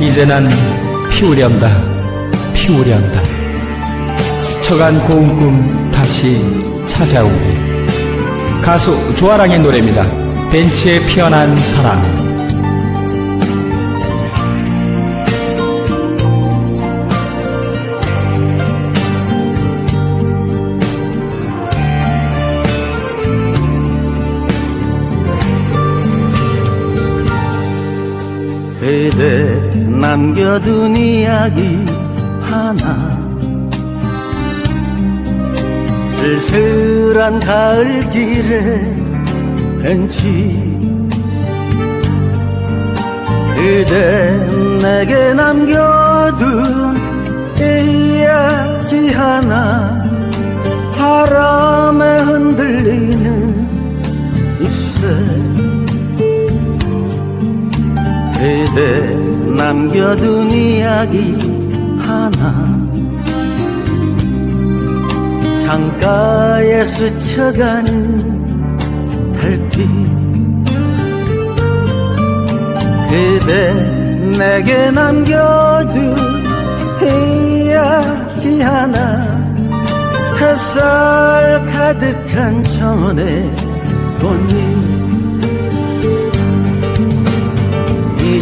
이제 난 피우련다, 피우련다. 스쳐간 고운 꿈 다시 찾아오리. 가수 조아랑의 노래입니다. 벤치에 피어난 사랑. 남겨둔 이야기 하나. 쓸쓸한 가을길에 벤치. 그대 내게 남겨둔 이야기 하나. 바람에 흔들리는 잎새 그대 남겨둔 이야기 하나. 창가에 스쳐가는 달빛. 그대 내게 남겨둔 이야기 하나. 햇살 가득한 천의 꽃잎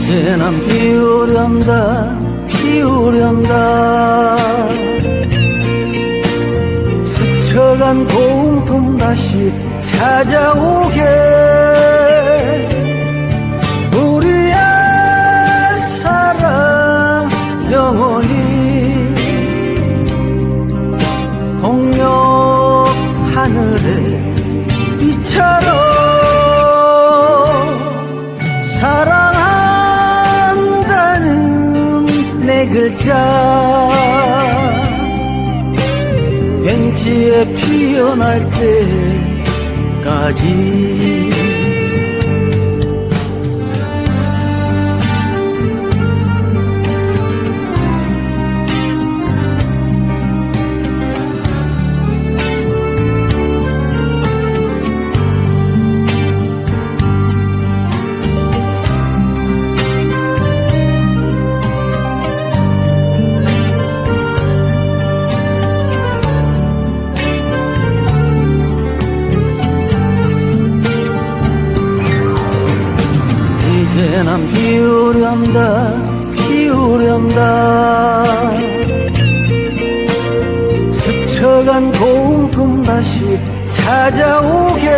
이제 난 피우련다 피우련다. 스쳐간 고운 꿈 다시 찾아오게 내 글자 벤치에 피어날 때까지 난 피우련다 피우련다. 스쳐간 고운 꿈 다시 찾아오게.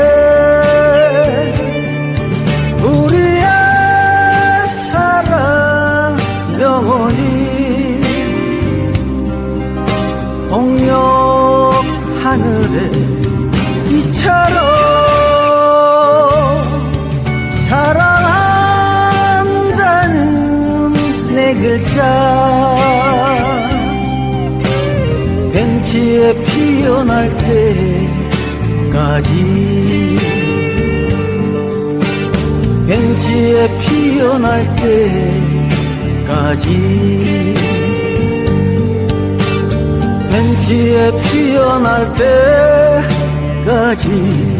우리의 사랑 영원히 동력 하늘에 이처럼 벤치에 피어날 때까지. 벤치에 피어날 때까지. 벤치에 피어날 때까지